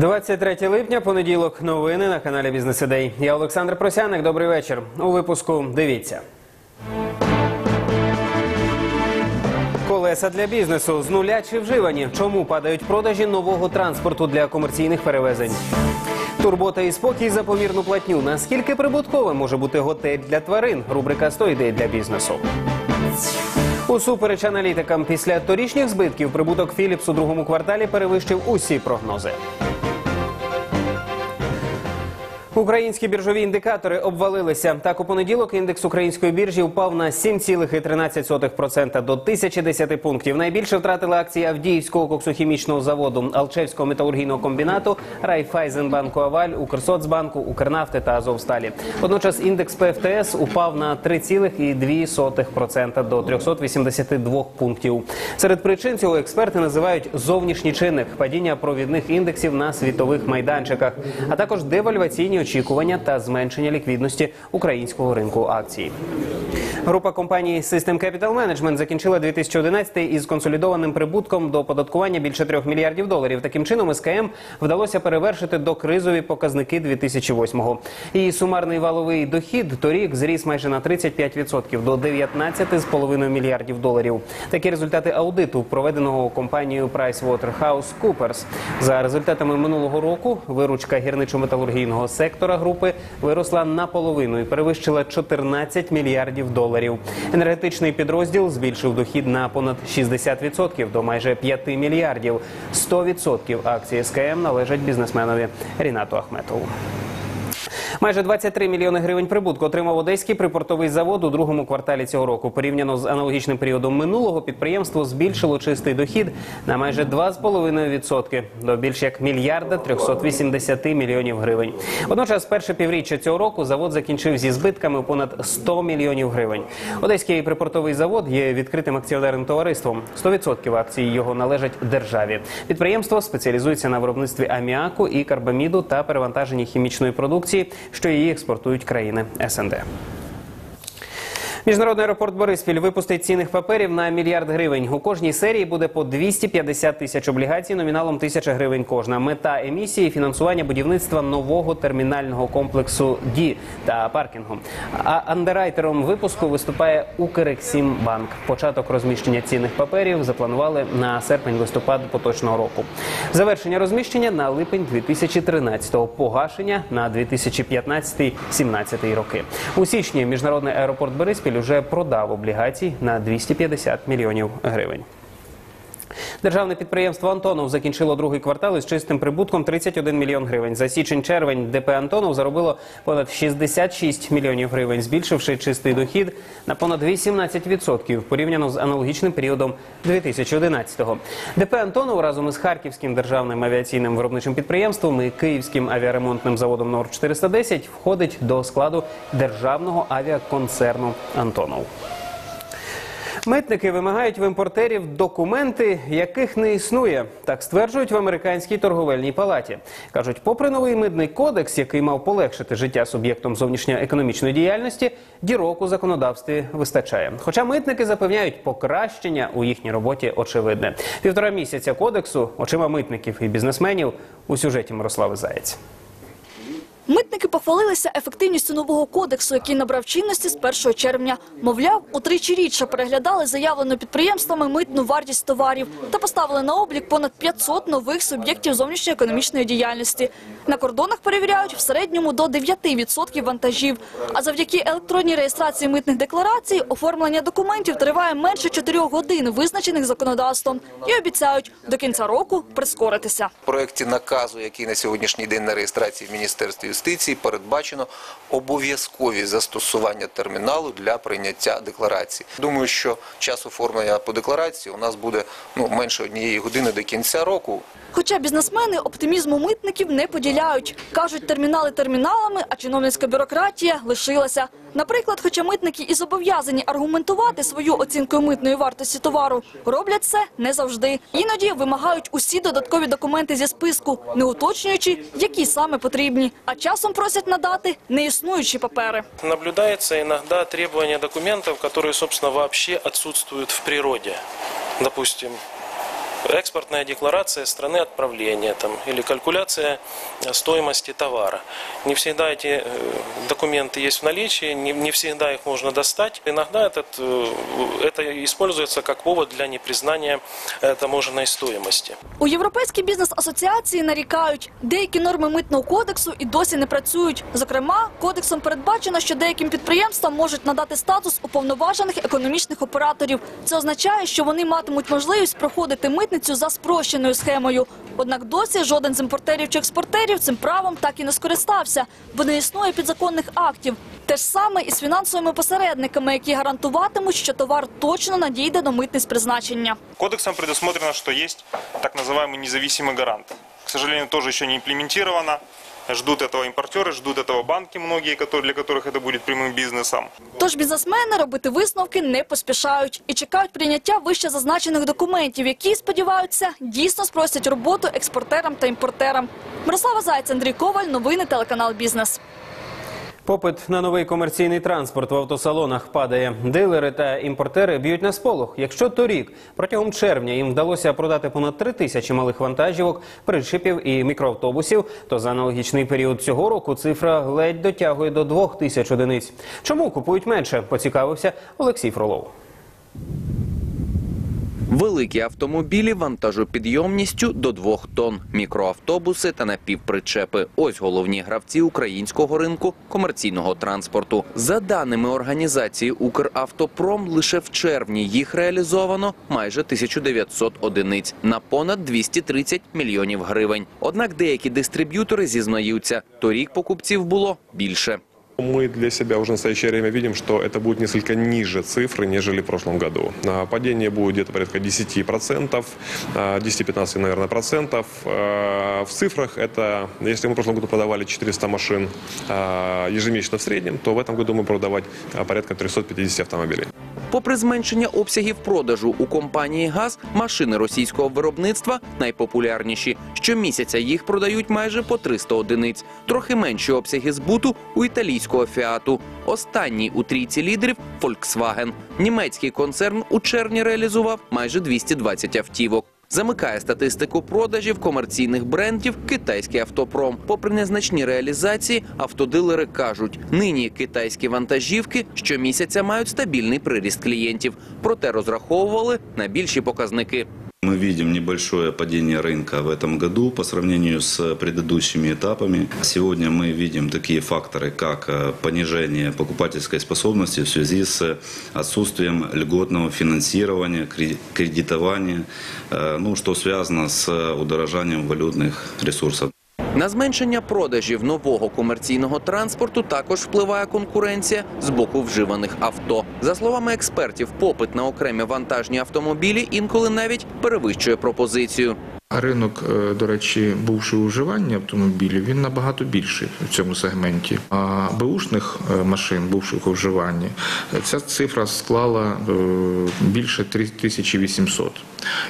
23 липня, понеділок. Новини на каналі Бізнес Ідей. Я Олександр Просяник. Добрий вечір. У випуску дивіться. Колеса для бізнесу з нуля чи вживані. Чому падають продажі нового транспорту для комерційних перевезень? Турбота і спокій за помірну платню. Наскільки прибутковим може бути готель для тварин? Рубрика «100 ідей для бізнесу. Усупереч аналітикам, після торічніх збитків прибуток Філіпс у другому кварталі перевищив усі прогнози. Українські біржові індикатори обвалилися. Так, у понеділок індекс української біржі впав на 7,13% до 1010 пунктів. Найбільше втратили акції Авдіївського коксохімічного заводу, Алчевського металургійного комбінату, Райфайзенбанку Аваль, Укрсоцбанку, Укрнафти та Азовсталі. Водночас індекс ПФТС упав на 3,2% до 382 пунктів. Серед причин цього експерти називають зовнішній чинник падіння провідних індексів на світових майданчиках, а також девальваційні очікування та зменшення ліквідності українського ринку акцій. Група компаній System Capital Management закінчила 2011 із консолідованим прибутком до податкування більше 3 мільярдів доларів. Таким чином СКМ вдалося перевершити докризові показники 2008-го. Її сумарний валовий дохід торік зріс майже на 35% до 19,5 мільярдів доларів. Такі результати аудиту, проведеного компанією PricewaterhouseCoopers. За результатами минулого року виручка гірничо-металургійного сектора групи виросла наполовину і перевищила 14 мільярдів доларів. Енергетичний підрозділ збільшив дохід на понад 60% до майже 5 мільярдів. 100% акції СКМ належать бізнесменові Рінату Ахметову. Майже 23 мільйони гривень прибутку отримав одеський припортовий завод у другому кварталі цього року. Порівняно з аналогічним періодом минулого підприємство збільшило чистий дохід на майже 2,5% до більш як мільярда 380 мільйонів гривень. Водночас, перше півріччя цього року завод закінчив зі збитками понад 100 мільйонів гривень. Одеський припортовий завод є відкритим акціонерним товариством. 100% акцій його належать державі. Підприємство спеціалізується на виробництві аміаку і карбаміду та перевантаженні хімічної продукції, що її експортують країни СНД. Міжнародний аеропорт Бориспіль випустить цінних паперів на мільярд гривень. У кожній серії буде по 250 тисяч облігацій номіналом 1000 гривень кожна. Мета емісії фінансування будівництва нового термінального комплексу ДІ та паркінгу. А андеррайтером випуску виступає Укрексімбанк. Початок розміщення цінних паперів запланували на серпень-листопад поточного року. Завершення розміщення на липень 2013-го. Погашення на 2015-17 роки. У січні міжнародний аеропорт Бориспіль уже продав облігацій на 250 мільйонів гривень. Державне підприємство Антонов закінчило другий квартал із чистим прибутком 31 мільйон гривень. За січень-червень ДП Антонов заробило понад 66 мільйонів гривень, збільшивши чистий дохід на понад 18% порівняно з аналогічним періодом 2011-го. ДП Антонов разом із Харківським державним авіаційним виробничим підприємством і Київським авіаремонтним заводом Нор 410 входить до складу державного авіаконцерну Антонов. Митники вимагають в імпортерів документи, яких не існує. Так стверджують в американській торговельній палаті. кажуть, попри новий митний кодекс, який мав полегшити життя суб'єктом зовнішньоекономічної діяльності, дірок у законодавстві вистачає. Хоча митники запевняють, покращення у їхній роботі очевидне. Півтора місяця кодексу очима митників і бізнесменів у сюжеті Мирослави Заєць. Митники похвалилися ефективністю нового кодексу, який набрав чинності з 1 червня. Мовляв, утричі рідше переглядали заявлену підприємствами митну вартість товарів та поставили на облік понад 500 нових суб'єктів зовнішньоекономічної діяльності. На кордонах перевіряють в середньому до 9% вантажів. А завдяки електронній реєстрації митних декларацій оформлення документів триває менше 4 годин, визначених законодавством, і обіцяють до кінця року прискоритися. В проєкті наказу, який на сьогоднішній день на реєстрації в Міністерстві юстиції, передбачено обов'язкові застосування терміналу для прийняття декларації. Думаю, що час оформлення по декларації у нас буде ну менше однієї години до кінця року. Хоча бізнесмени оптимізму митників не поділяють. Кажуть, термінали терміналами, а чиновницька бюрократія лишилася. Наприклад, хоча митники і зобов'язані аргументувати свою оцінкою митної вартості товару, роблять це не завжди. Іноді вимагають усі додаткові документи зі списку, не уточнюючи, які саме потрібні. А часом просять надати неіснуючі папери. Наблюдається іноді требування документів, которые, собственно, вообще отсутствуют в природі. Допустим, экспортная декларация страны отправления там, или калькуляция э, стоимости товара. Не всегда эти э, документы есть в наличии, не, не всегда их можно достать. Иногда этот, э, это используется как повод для непризнания э, таможенной стоимости. У Європейській бізнес-асоціації нарікають, деякі норми митного кодексу і досі не працюють. Зокрема, кодексом передбачено, що деяким підприємствам можуть надати статус уповноважених економічних операторів. Це означає, що вони матимуть можливість проходити митницю за спрощеною схемою. Однак досі жоден з імпортерів чи експортерів цим правом так і не скористався, бо не існує підзаконних актів. Те ж саме і з фінансовими посередниками, які гарантуватимуть, що товар точно надійде до митниць призначення. Кодексом предусмотрено, что есть так называемый независимый гарант. К сожалению, тоже еще не имплементировано. Ждут этого импортеры, ждут этого банки многие, которые, для которых это будет прямым бизнесом. Тож бізнесмени робити висновки не поспішають і чекають прийняття вище зазначених документів, які сподіваються дійсно спростять роботу експортерам та імпортерам. Мирослава Зайць, Андрій Коваль, новини телеканал Бізнес. Попит на новий комерційний транспорт в автосалонах падає. Дилери та імпортери б'ють на сполох. Якщо торік протягом червня їм вдалося продати понад три тисячі малих вантажівок, причипів і мікроавтобусів, то за аналогічний період цього року цифра ледь дотягує до двох тисяч одиниць. Чому купують менше? Поцікавився Олексій Фролов. Великі автомобілі вантажопідйомністю до двох тонн, мікроавтобуси та напівпричепи. Ось головні гравці українського ринку комерційного транспорту. За даними організації Укравтопром, лише в червні їх реалізовано майже 1900 одиниць на понад 230 мільйонів гривень. Однак деякі дистриб'ютори зізнаються, торік покупців було більше. Мы для себя уже в настоящее время видим, что это будет несколько ниже цифры, нежели в прошлом году. А, Падение будет где-то порядка 10%, а, 10-15, наверное, процентов. А, В цифрах это, если мы в прошлом году продавали 400 машин а, ежемесячно в среднем, то в этом году мы продавать а, порядка 350 автомобилей. Попри зменшення обсягів продажу у компанії ГАЗ, машини російського виробництва найпопулярніші. Щомісяця їх продають майже по 300 одиниць. Трохи менші обсяги збуту у італійського фіату. Останній у трійці лідерів Volkswagen. Німецький концерн у червні реалізував майже 220 автівок. Замикає статистику продажів комерційних брендів китайський автопром. Попри незначні реалізації, автодилери кажуть, нині китайські вантажівки щомісяця мають стабільний приріст клієнтів, проте розраховували на більші показники. Мы видим небольшое падение рынка в этом году по сравнению с предыдущими этапами. Сегодня мы видим такие факторы, как э, понижение покупательской способности в связи с отсутствием льготного финансирования, кре- кредитования, э, ну, что связано с удорожанием валютных ресурсов. На зменшення продажів нового комерційного транспорту також впливає конкуренція з боку вживаних авто. За словами експертів, попит на окремі вантажні автомобілі інколи навіть перевищує пропозицію. А Ринок, е, до речі, бувши уживання автомобілів, він набагато більший в цьому сегменті. А бушних е, машин, бувших у вживанні, ця цифра склала е, більше 3800.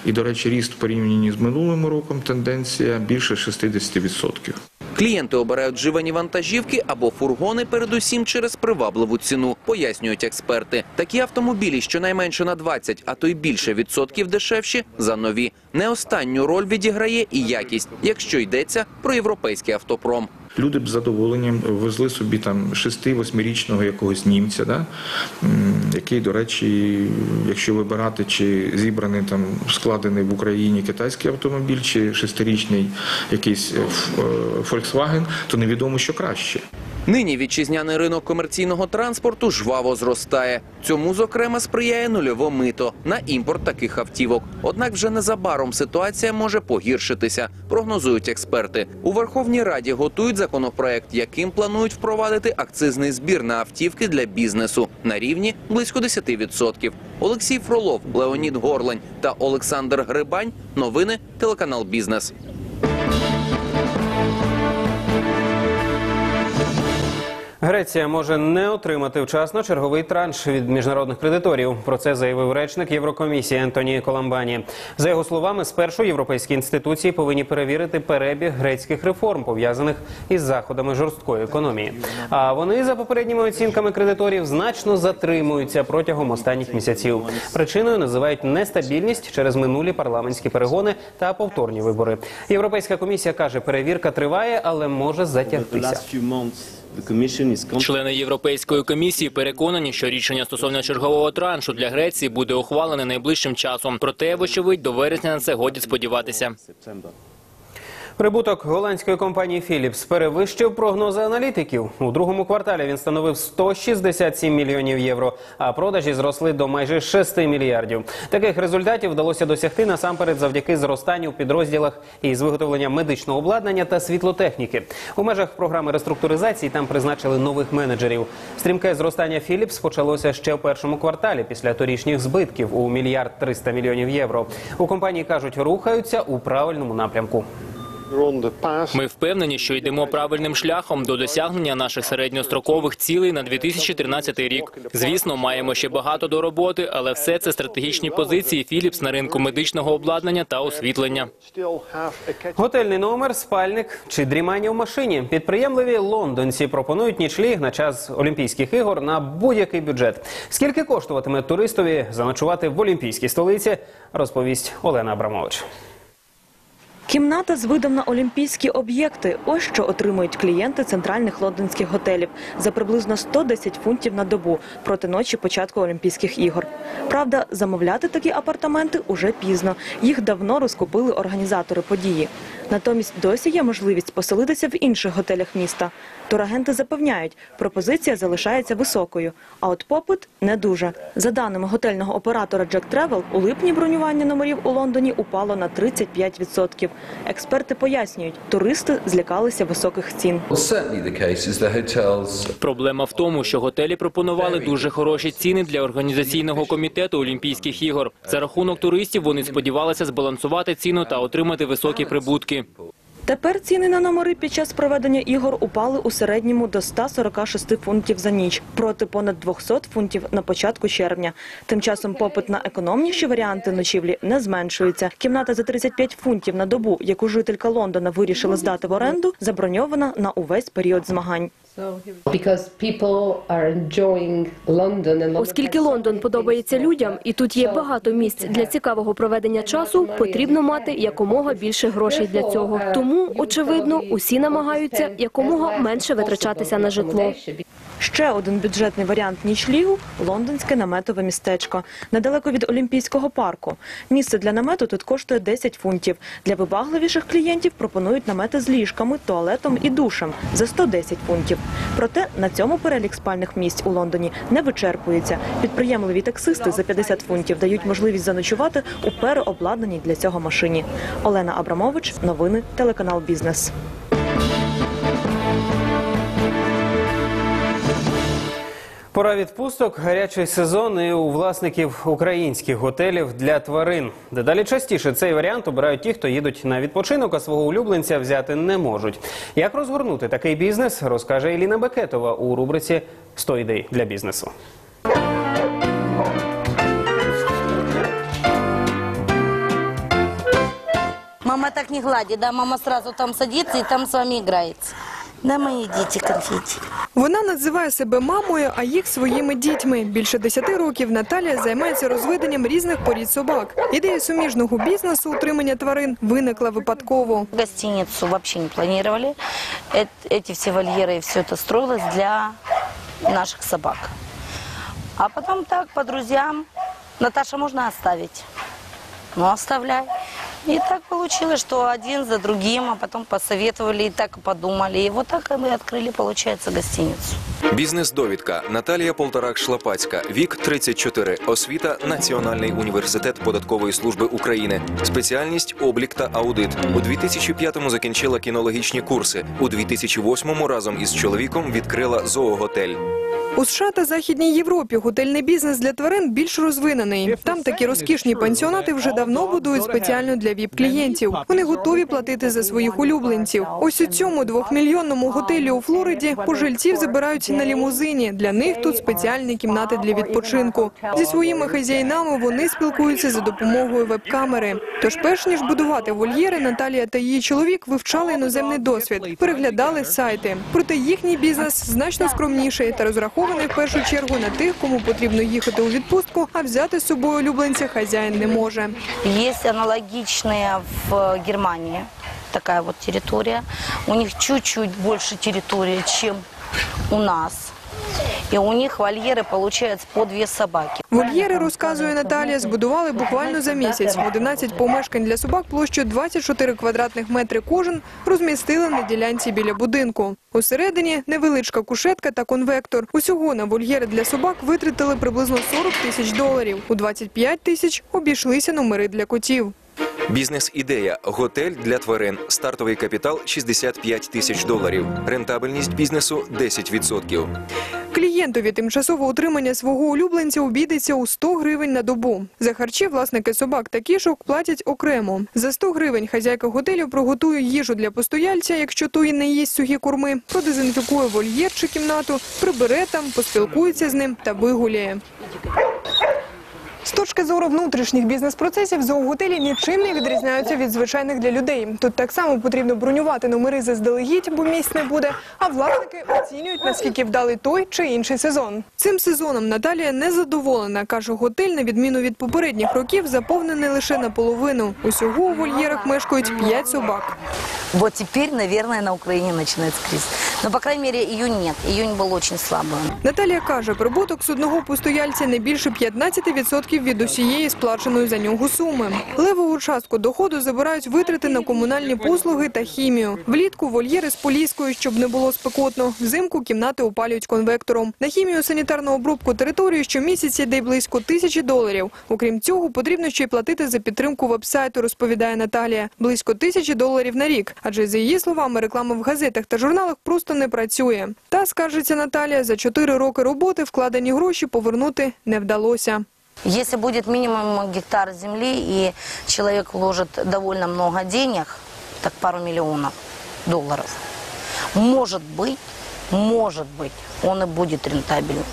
І, до речі, ріст порівнянні з минулим роком тенденція більше 60%. Клієнти обирають живані вантажівки або фургони передусім через привабливу ціну, пояснюють експерти. Такі автомобілі щонайменше на 20, а то й більше відсотків дешевші за нові. Не останню роль відіграє і якість, якщо йдеться про європейський автопром. Люди б з задоволенням везли собі там 6-8-річного якогось німця, да? який, до речі, якщо вибирати, чи зібраний там складений в Україні китайський автомобіль, чи шестирічний якийсь е, е, Volkswagen, то невідомо, що краще. Нині вітчизняний ринок комерційного транспорту жваво зростає. Цьому, зокрема, сприяє нульово мито на імпорт таких автівок. Однак вже незабаром ситуація може погіршитися, прогнозують експерти. У Верховній Раді готують законопроект, яким планують впровадити акцизний збір на автівки для бізнесу на рівні близько 10%. Олексій Фролов, Леонід Горлень та Олександр Грибань. Новини телеканал Бізнес. Греція може не отримати вчасно черговий транш від міжнародних кредиторів. Про це заявив речник Єврокомісії Ентоні Коламбані. За його словами, спершу європейські інституції повинні перевірити перебіг грецьких реформ, пов'язаних із заходами жорсткої економії. А вони, за попередніми оцінками кредиторів, значно затримуються протягом останніх місяців. Причиною називають нестабільність через минулі парламентські перегони та повторні вибори. Європейська комісія каже, перевірка триває, але може затягтися. Члени Європейської комісії переконані, що рішення стосовно чергового траншу для Греції буде ухвалене найближчим часом. Проте, вочевидь, до вересня на це годі сподіватися. Прибуток голландської компанії Philips перевищив прогнози аналітиків. У другому кварталі він становив 167 мільйонів євро, а продажі зросли до майже 6 мільярдів. Таких результатів вдалося досягти насамперед завдяки зростанню в підрозділах із виготовлення медичного обладнання та світлотехніки. У межах програми реструктуризації там призначили нових менеджерів. Стрімке зростання Philips почалося ще в першому кварталі після торічніх збитків у мільярд 300 мільйонів євро. У компанії кажуть, рухаються у правильному напрямку. Ми впевнені, що йдемо правильним шляхом до досягнення наших середньострокових цілей на 2013 рік. Звісно, маємо ще багато до роботи, але все це стратегічні позиції Philips на ринку медичного обладнання та освітлення. Готельний номер, спальник чи дрімання в машині. Підприємливі лондонці пропонують нічліг на час Олімпійських ігор на будь-який бюджет. Скільки коштуватиме туристові заночувати в Олімпійській столиці, розповість Олена Абрамович. Кімната з видом на олімпійські об'єкти. Ось що отримують клієнти центральних лондонських готелів за приблизно 110 фунтів на добу проти ночі початку Олімпійських ігор. Правда, замовляти такі апартаменти уже пізно. Їх давно розкупили організатори події. Натомість досі є можливість поселитися в інших готелях міста. Турагенти запевняють, пропозиція залишається високою, а от попит не дуже. За даними готельного оператора Jack Travel, у липні бронювання номерів у Лондоні упало на 35%. Експерти пояснюють, туристи злякалися високих цін. Проблема в тому, що готелі пропонували дуже хороші ціни для організаційного комітету Олімпійських ігор. За рахунок туристів вони сподівалися збалансувати ціну та отримати високі прибутки. Тепер ціни на номери під час проведення ігор упали у середньому до 146 фунтів за ніч, проти понад 200 фунтів на початку червня. Тим часом попит на економніші варіанти ночівлі не зменшується. Кімната за 35 фунтів на добу, яку жителька Лондона вирішила здати в оренду, заброньована на увесь період змагань. Оскільки Лондон подобається людям, і тут є багато місць для цікавого проведення часу, потрібно мати якомога більше грошей для цього. Тому, очевидно, усі намагаються якомога менше витрачатися на житло. Ще один бюджетний варіант нічлігу – лондонське наметове містечко, недалеко від Олімпійського парку. Місце для намету тут коштує 10 фунтів. Для вибагливіших клієнтів пропонують намети з ліжками, туалетом і душем за 110 фунтів. Проте на цьому перелік спальних місць у Лондоні не вичерпується. Підприємливі таксисти за 50 фунтів дають можливість заночувати у переобладнаній для цього машині. Олена Абрамович, новини, телеканал «Бізнес». Пора відпусток, гарячий сезон і у власників українських готелів для тварин. Дедалі частіше цей варіант обирають ті, хто їдуть на відпочинок, а свого улюбленця взяти не можуть. Як розгорнути такий бізнес, розкаже Еліна Бекетова у рубриці «100 ідей для бізнесу. Мама так не гладит, да, мама сразу там садится и там с вами играется. Да, мои дети конфетти. Вона називає себе мамою, а їх своїми дітьми. Більше 10 років Наталія займається розведенням різних порід собак. Ідея суміжного бізнесу утримання тварин виникла випадково. Гостиницу вообще не планировали. Эт- Эти все вольеры и все это строилось для наших собак. А потом так, по друзьям, Наташа, можно оставить? Ну, оставляй. И так получилось, что один за другим, а потом посоветовали, и так подумали. И вот так мы открыли, получается, гостиницу. Бізнес-довідка Наталія Полторак Шлапацька, вік 34, освіта Національний університет податкової служби України, спеціальність облік та аудит. У 2005-му закінчила кінологічні курси. У 2008-му разом із чоловіком відкрила зооготель. У США та Західній Європі готельний бізнес для тварин більш розвинений. Там такі розкішні пансіонати вже давно будують спеціально для віп-клієнтів. Вони готові платити за своїх улюбленців. Ось у цьому двохмільйонному готелі у Флориді пожильців забирають на лімузині. Для них тут спеціальні кімнати для відпочинку. Зі своїми хазяїнами вони спілкуються за допомогою веб-камери. Тож, перш ніж будувати вольєри, Наталія та її чоловік вивчали іноземний досвід, переглядали сайти. Проте їхній бізнес значно скромніший та розрахований в першу чергу на тих, кому потрібно їхати у відпустку, а взяти з собою улюбленця хазяїн не може. Є аналогічні в Германії така вот територія. У них чуть-чуть більше території, ніж у нас. И у них вольеры получается по две собаки. Вольєри, розказує Наталія, збудували буквально за місяць. 11 помешкань для собак площею 24 квадратних метри кожен розмістили на ділянці біля будинку. Усередині невеличка кушетка та конвектор. Усього на вольєри для собак витратили приблизно 40 тисяч доларів. У 25 тисяч обійшлися номери для котів. Бізнес-ідея готель для тварин. Стартовий капітал 65 тисяч доларів. Рентабельність бізнесу 10%. Клієнтові тимчасове утримання свого улюбленця обійдеться у 100 гривень на добу. За харчі власники собак та кішок платять окремо. За 100 гривень хазяйка готелю приготує їжу для постояльця, якщо той не їсть сухі корми, продезінфікує вольєр чи кімнату, прибере там, поспілкується з ним та вигуляє. З точки зору внутрішніх бізнес-процесів зооготелі нічим не відрізняються від звичайних для людей. Тут так само потрібно бронювати номери заздалегідь, бо місць не буде. А власники оцінюють, наскільки вдалий той чи інший сезон. Цим сезоном Наталія не задоволена. каже, готель, на відміну від попередніх років, заповнений лише наполовину. Усього у вольєрах мешкають 5 собак. Вот теперь, наверное, на Украине начинается кризис. Но, по крайней мере, июнь нет. Июнь был очень слабый. Наталія каже, прибуток з одного постояльця не більше 15% від усієї сплаченої за нього суми. Левову частку доходу забирають витрати на комунальні послуги та хімію. Влітку вольєри з поліскою, щоб не було спекотно. Взимку кімнати опалюють конвектором. На хімію санітарну обробку території щомісяця йде близько тисячі доларів. Окрім цього, потрібно ще й платити за підтримку вебсайту, розповідає Наталія. Близько тисячі доларів на рік. Адже за її словами, реклама в газетах та журналах просто не працює. Та скаржиться Наталія, за чотири роки роботи вкладені гроші повернути не вдалося. Если будет минимум гектар земли и человек вложит довольно много денег, так пару миллионов долларов, может быть, может быть, он и будет рентабельным.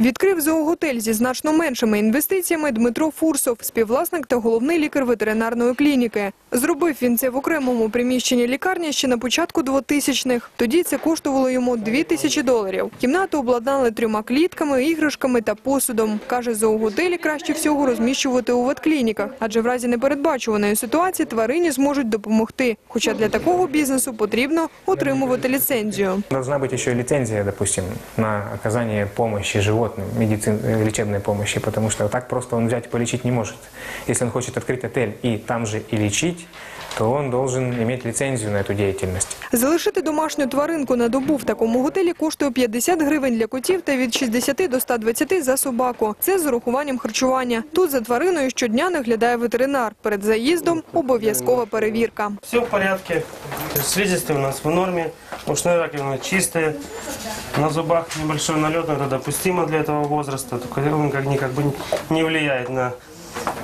Відкрив зооготель зі значно меншими інвестиціями Дмитро Фурсов, співвласник та головний лікар ветеринарної клініки. Зробив він це в окремому приміщенні лікарні ще на початку 2000-х. Тоді це коштувало йому 2 тисячі доларів. Кімнату обладнали трьома клітками, іграшками та посудом. Каже, зооготелі краще всього розміщувати у ветклініках, адже в разі непередбачуваної ситуації тварині зможуть допомогти. Хоча для такого бізнесу потрібно отримувати ліцензію. Должна быть еще и лицензия, допустим, на оказание помощи животным, медицин, э, лечебной помощи, потому что так просто он взять и полечить не может. Если он хочет открыть отель и там же и лечить, то он должен иметь лицензию на эту деятельность. Залишити домашню тваринку на добу в такому готелі коштує 50 гривень для котів та від 60 до 120 за собаку. Це з урахуванням харчування. Тут за твариною щодня наглядає ветеринар. Перед заїздом обов'язкова перевірка. Все в порядке. Слизистые у нас в норме. Ушная раковина чистая. На зубах небольшой налет, но это допустимо для этого возраста. Только он как, никак бы не влияет на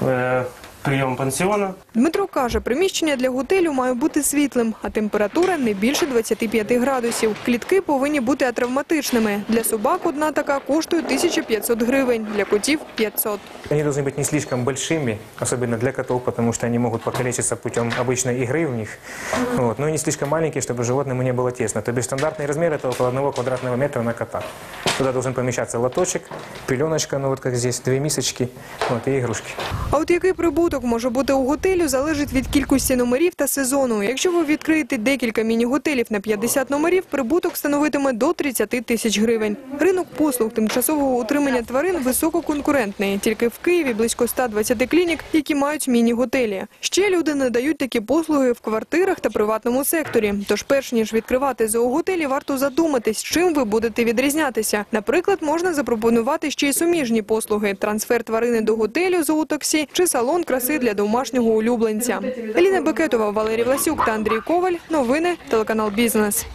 э, прием пансиона. Дмитро каже, приміщення для готелю має бути світлим, а температура не більше 25 градусів. Клітки повинні бути атравматичними. Для собак одна така коштує 1500 гривень, для котів – 500. Они должны быть не слишком большими, особенно для котов, потому что они могут покалечиться путем обычной игры в них. Вот. Но и не слишком маленькие, чтобы животному не было тесно. То бишь стандартный размер это около одного квадратного метра на кота. Туда должен помещаться лоточек, пеленочка, ну вот как здесь, две мисочки вот, и игрушки. А от який прибуток може бути у готелю, залежить від кількості номерів та сезону. Якщо ви відкриєте декілька міні-готелів на 50 номерів, прибуток становитиме до 30 тисяч гривень. Ринок послуг тимчасового утримання тварин висококонкурентний. Тільки в Києві близько 120 клінік, які мають міні-готелі. Ще люди надають такі послуги в квартирах та приватному секторі. Тож, перш ніж відкривати зооготелі, варто задуматись, чим ви будете відрізнятися. Наприклад, можна запропонувати ще й суміжні послуги: трансфер тварини до готелю зоотаксі чи салон краси для домашнього улюбленця. Еліна Бекетова, Валерій Власюк та Андрій Коваль. Новини телеканал Бізнес.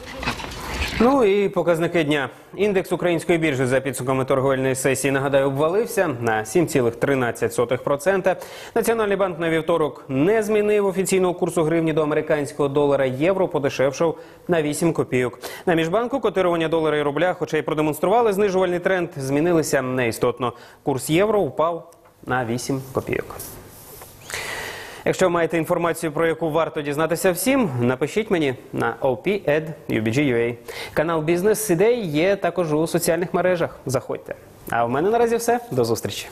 Ну і показники дня. Індекс української біржі за підсумками торговельної сесії, нагадаю, обвалився на 7,13%. Національний банк на вівторок не змінив офіційного курсу гривні до американського долара. Євро подешевшав на 8 копійок. На міжбанку котирування долара і рубля, хоча й продемонстрували знижувальний тренд, змінилися неістотно. Курс євро впав на 8 копійок. Якщо маєте інформацію, про яку варто дізнатися всім, напишіть мені на op.ed.ubg.ua. Канал Бізнес Ідей є також у соціальних мережах. Заходьте. А в мене наразі все. До зустрічі.